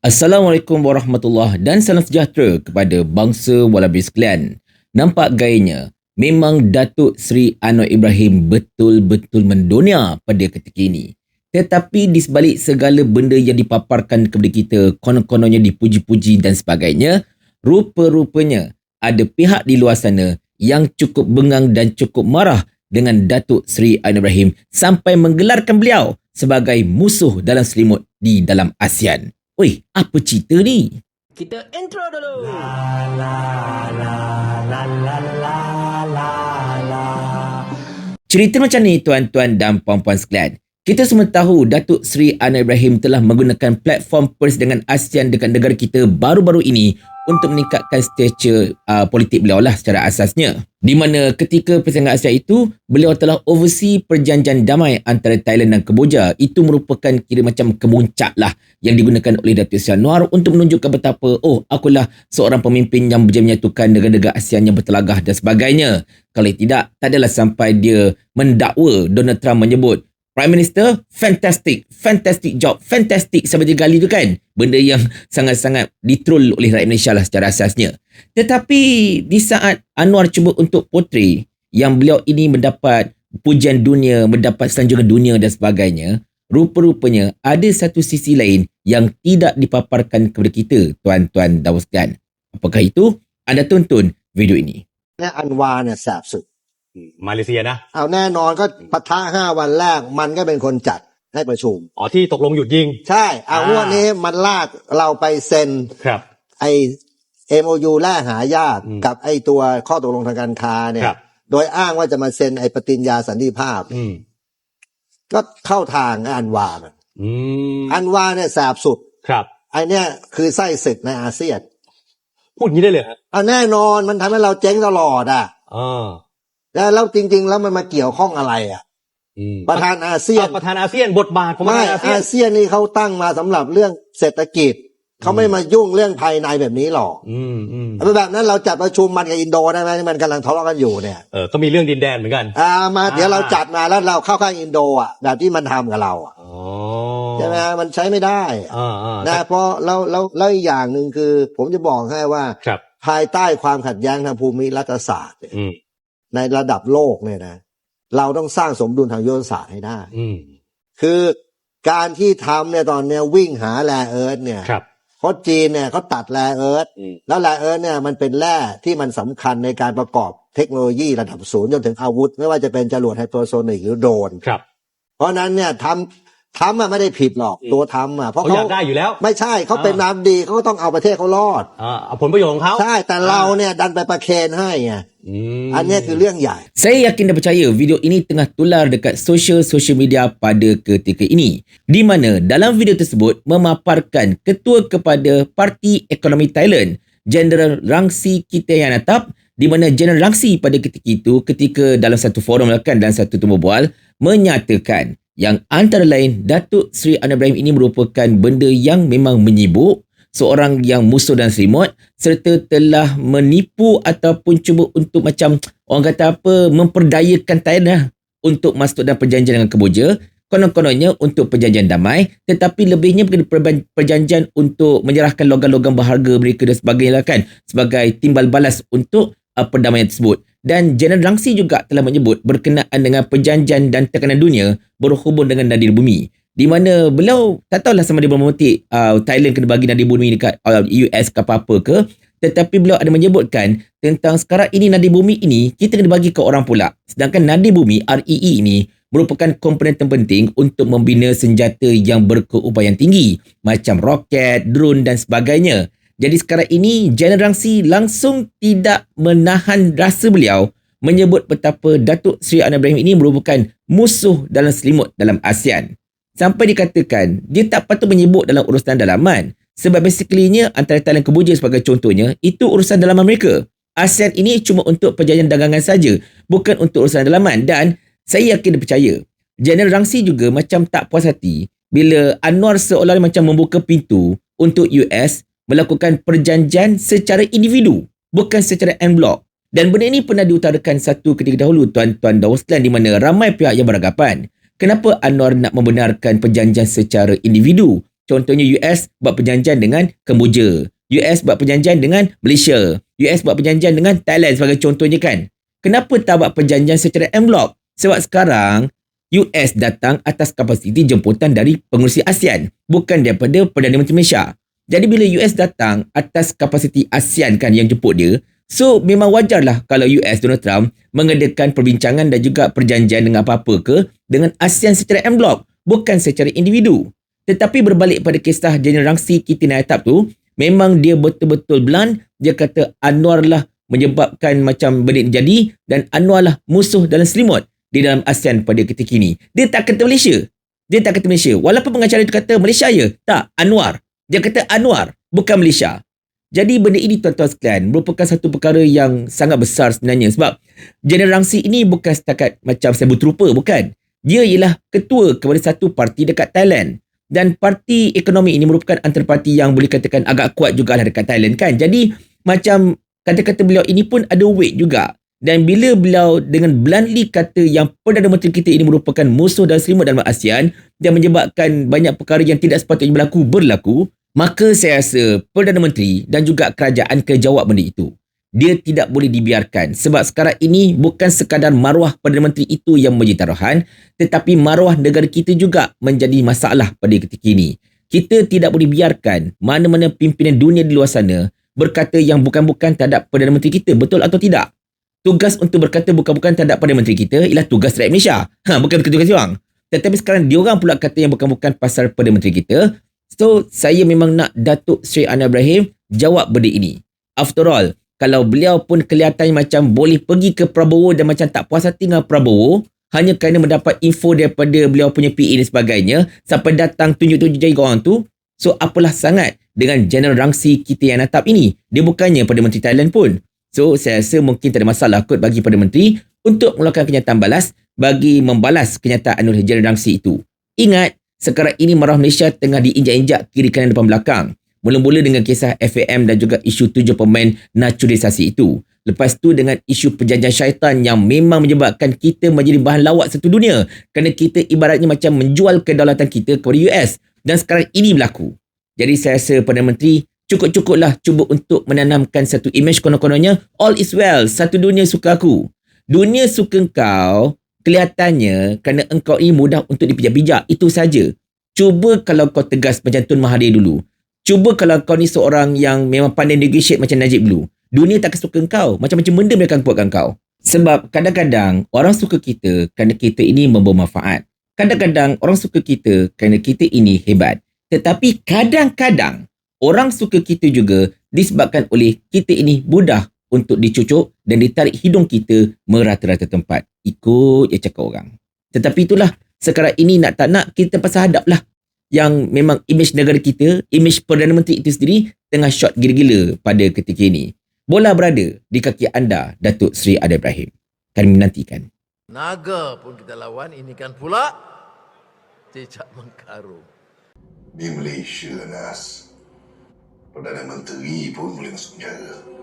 Assalamualaikum warahmatullahi dan salam sejahtera kepada bangsa Wallaby sekalian. Nampak gayanya, memang Datuk Seri Anwar Ibrahim betul-betul mendunia pada ketika ini. Tetapi di sebalik segala benda yang dipaparkan kepada kita, konon-kononnya dipuji-puji dan sebagainya, rupa-rupanya ada pihak di luar sana yang cukup bengang dan cukup marah dengan Datuk Seri Anwar Ibrahim sampai menggelarkan beliau sebagai musuh dalam selimut di dalam ASEAN. Oi, apa cerita ni? Kita intro dulu. La la la la la la la la. Cerita macam ni tuan-tuan dan puan-puan sekalian. Kita semua tahu Datuk Seri Anwar Ibrahim telah menggunakan platform pers dengan ASEAN dekat negara kita baru-baru ini untuk meningkatkan stature uh, politik beliau lah secara asasnya. Di mana ketika persidangan Asia itu, beliau telah oversee perjanjian damai antara Thailand dan Kemboja. Itu merupakan kira macam kemuncak lah yang digunakan oleh Datuk Seri Anwar untuk menunjukkan betapa, oh akulah seorang pemimpin yang berjaya menyatukan negara-negara ASEAN yang bertelagah dan sebagainya. Kalau tidak, tak adalah sampai dia mendakwa Donald Trump menyebut Prime Minister, fantastic, fantastic job, fantastic sampai tiga kali tu kan. Benda yang sangat-sangat ditroll oleh rakyat Malaysia lah secara asasnya. Tetapi di saat Anwar cuba untuk portray yang beliau ini mendapat pujian dunia, mendapat sanjungan dunia dan sebagainya, rupa-rupanya ada satu sisi lain yang tidak dipaparkan kepada kita, tuan-tuan dan sekalian. Apakah itu? Anda tonton video ini. และอันวาเนี่ยแสบสุดมาเลเซียนะ เอาแน่นอนก็ปะทะห้าวันแรกมันก็เป็นคนจัดให้ประชุม อ๋อที่ตกลงหยุดยิง ใช่ เอาอ่างวดนี้มันลากเราไปเซ็นครับ ไอ MOU แลกหายากอืมกับไอตัวข้อตกลงทางการค้าเนี่ยครับโดยอ้างว่าจะมาเซ็นไอปฏิญญาสันติภาพอืมก็เข้าทางอันวาน่ะอืมอันวาเนี่ยแสบสุดครับไอเนี่ยคือไส้ศึกในอาเซียน พูดอย่างนี้ได้เลยฮะเอาแน่นอนมันทำให้เราเจ๊งตลอดอะอ่า แล้วแล้วจริง ๆ แล้วมันมาเกี่ยวข้องอะไรอะอืมประธานอาเซียนประธานอาเซียนบทบาทของประไม่ธานอาเซียอานเซียนนี่เขาตั้งมาสำหรับเรื่องเศรษฐกิจเขาไม่มายุ่งเรื่องภายในแบบนี้หรอกอืมอืมแบบนั้นเราจัดประชุมมันกับอินโดได้ไหมที่มันกำลังทะเลาะกันอยู่เนี่ย เออก็มีเรื่องดินแดนเหมือนกัน อ่ามาเดี๋ยวอ่าเราจัดมาแล้วเราเข้าข้างอินโดอะแบบที่มันทำกับเราอะอ๋อใช่ไหมมันใช้ไม่ได้อ่าอ่านะเพราะแล้วแล้วแล้วอีกอย่างหนึ่งคือ ผมจะบอกให้ว่า ครับ ภายใต้ความขัดแย้งทางภูมิรัฐศาสตร์เนี่ยอืม ในระดับโลกเนี่ยนะ เราต้องสร้างสมดุลทางยุทธศาสตร์ให้ได้อืมคือการที่ทำเนี่ยตอนเนี้ยวิ่งหาแร่เอิร์ธเนี่ยครับเพราะจีนเนี่ยเขาตัดแร่เอิร์ธอืมแล้วแร่เอิร์ธเนี่ยมันเป็นแร่ที่มันสำคัญในการประกอบเทคโนโลยีระดับศูนย์จนถึงอาวุธ ไม่ว่าจะเป็นจรวดไฮเปอร์โซนิกหรือโดรนครับเพราะฉะนั้นเนี่ยทำ ทำอะไม่ได้ผิดหรอก อืม ตัวทำอะเพราะ เขาอ เขา ยากได้อยู่แล้ว ไม่ใช่เขาเป็น อ่า น้ำดีเขาก็ต้องเอาประเทศเขารอด อ่าเอาผลประโยชน์ของเขา ใช่แต่เราเนี่ยดันไปประเคนให้ไง อืม อันเนี้ยคือเรื่องใหญ่ Saya yakin dan percaya video ini tengah tular dekat social-social media pada ketika ini. Di mana dalam video tersebut memaparkan ketua kepada Parti Ekonomi Thailand, General Rangsi Kitayanatap di mana General Rangsi pada ketika itu ketika dalam satu forum kan dalam satu temu bual menyatakan yang antara lain Datuk Seri Anwar Ibrahim ini merupakan benda yang memang menyibuk. Seorang yang musuh dan selimut serta telah menipu ataupun cuba untuk macam orang kata apa memperdayakan lah untuk masuk dalam perjanjian dengan Kemboja konon-kononnya untuk perjanjian damai tetapi lebihnya perjanjian untuk menyerahkan logam-logam berharga mereka dan sebagainya lah kan sebagai timbal balas untuk uh, perdamaian tersebut dan General Rangsi juga telah menyebut berkenaan dengan perjanjian dan tekanan dunia berhubung dengan nadir bumi. Di mana beliau tak tahulah sama dia memetik uh, Thailand kena bagi nadir bumi dekat uh, US ke apa-apa ke. Tetapi beliau ada menyebutkan tentang sekarang ini nadir bumi ini kita kena bagi ke orang pula. Sedangkan nadir bumi REE ini merupakan komponen terpenting untuk membina senjata yang berkeupayaan tinggi macam roket, drone dan sebagainya. Jadi sekarang ini General Rangsi langsung tidak menahan rasa beliau menyebut betapa Datuk Seri Anwar Ibrahim ini merupakan musuh dalam selimut dalam ASEAN. Sampai dikatakan dia tak patut menyebut dalam urusan dalaman sebab basically-nya antara Thailand Kemboja sebagai contohnya itu urusan dalaman mereka. ASEAN ini cuma untuk perjanjian dagangan saja, bukan untuk urusan dalaman dan saya yakin dan percaya General Rangsi juga macam tak puas hati bila Anwar seolah macam membuka pintu untuk US melakukan perjanjian secara individu bukan secara en bloc dan benda ini pernah diutarakan satu ketika dahulu tuan-tuan dan sekalian di mana ramai pihak yang beranggapan kenapa Anwar nak membenarkan perjanjian secara individu contohnya US buat perjanjian dengan Kemboja. US buat perjanjian dengan Malaysia. US buat perjanjian dengan Thailand sebagai contohnya kan. Kenapa tak buat perjanjian secara en bloc? Sebab sekarang US datang atas kapasiti jemputan dari pengurusi ASEAN bukan daripada Perdana Menteri Malaysia. Jadi bila US datang atas kapasiti ASEAN kan yang jemput dia, so memang wajarlah kalau US Donald Trump mengadakan perbincangan dan juga perjanjian dengan apa-apa ke dengan ASEAN secara en bloc bukan secara individu. Tetapi berbalik pada kisah General Rangsi Kitty Naitap tu, memang dia betul-betul blunt, dia kata Anwar lah menyebabkan macam benda jadi dan Anwar lah musuh dalam selimut di dalam ASEAN pada ketika ini. Dia tak kata Malaysia. Dia tak kata Malaysia. Walaupun pengacara itu kata Malaysia ya. Tak, Anwar. Dia kata Anwar, bukan Malaysia. Jadi benda ini tuan-tuan sekalian merupakan satu perkara yang sangat besar sebenarnya sebab General Rangsi ini bukan setakat macam sebut rupa, bukan. Dia ialah ketua kepada satu parti dekat Thailand. Dan parti ekonomi ini merupakan antara parti yang boleh katakan agak kuat jugalah dekat Thailand kan. Jadi macam kata-kata beliau ini pun ada weight juga. Dan bila beliau dengan bluntly kata yang Perdana Menteri kita ini merupakan musuh dan selimut dalam ASEAN dan menyebabkan banyak perkara yang tidak sepatutnya berlaku berlaku, maka saya rasa Perdana Menteri dan juga kerajaan kena jawab benda itu. Dia tidak boleh dibiarkan sebab sekarang ini bukan sekadar maruah Perdana Menteri itu yang menjadi taruhan tetapi maruah negara kita juga menjadi masalah pada ketika ini. Kita tidak boleh biarkan mana-mana pimpinan dunia di luar sana berkata yang bukan-bukan terhadap Perdana Menteri kita. Betul atau tidak? tugas untuk berkata bukan-bukan terhadap Perdana Menteri kita ialah tugas rakyat Malaysia. Ha, bukan tugas orang. Tetapi sekarang diorang pula kata yang bukan-bukan pasal Perdana Menteri kita. So, saya memang nak Datuk Sri Anwar Ibrahim jawab benda ini. After all, kalau beliau pun kelihatannya macam boleh pergi ke Prabowo dan macam tak puas hati dengan Prabowo, hanya kerana mendapat info daripada beliau punya PA dan sebagainya, sampai datang tunjuk-tunjuk jari korang tu, so apalah sangat dengan General Rangsi kita yang natap ini. Dia bukannya Perdana Menteri Thailand pun. So, saya rasa mungkin tak ada masalah kot bagi Perdana Menteri untuk mengeluarkan kenyataan balas bagi membalas kenyataan oleh General Rangsi itu. Ingat, sekarang ini marah Malaysia tengah diinjak-injak kiri kanan depan belakang. Mula-mula dengan kisah FAM dan juga isu tujuh pemain naturalisasi itu. Lepas tu dengan isu perjanjian syaitan yang memang menyebabkan kita menjadi bahan lawak satu dunia. Kerana kita ibaratnya macam menjual kedaulatan kita kepada US. Dan sekarang ini berlaku. Jadi saya rasa Perdana Menteri cukup-cukuplah cuba untuk menanamkan satu image konon-kononnya all is well, satu dunia suka aku. Dunia suka kau kelihatannya kerana engkau ini mudah untuk dipijak-pijak. Itu saja. Cuba kalau kau tegas macam Tun Mahathir dulu. Cuba kalau kau ni seorang yang memang pandai negotiate macam Najib dulu. Dunia tak suka kau. Macam-macam benda mereka akan buatkan kau. Sebab kadang-kadang orang suka kita kerana kita ini membawa manfaat. Kadang-kadang orang suka kita kerana kita ini hebat. Tetapi kadang-kadang orang suka kita juga disebabkan oleh kita ini mudah untuk dicucuk dan ditarik hidung kita merata-rata tempat. Ikut je cakap orang. Tetapi itulah sekarang ini nak tak nak kita pasal hadap lah yang memang imej negara kita, imej Perdana Menteri itu sendiri tengah shot gila-gila pada ketika ini. Bola berada di kaki anda, Datuk Seri Adil Ibrahim. Kami menantikan. Naga pun kita lawan, ini kan pula cicak mengkarung. Di Malaysia, Nas. Perdana Menteri pun boleh masuk penjara.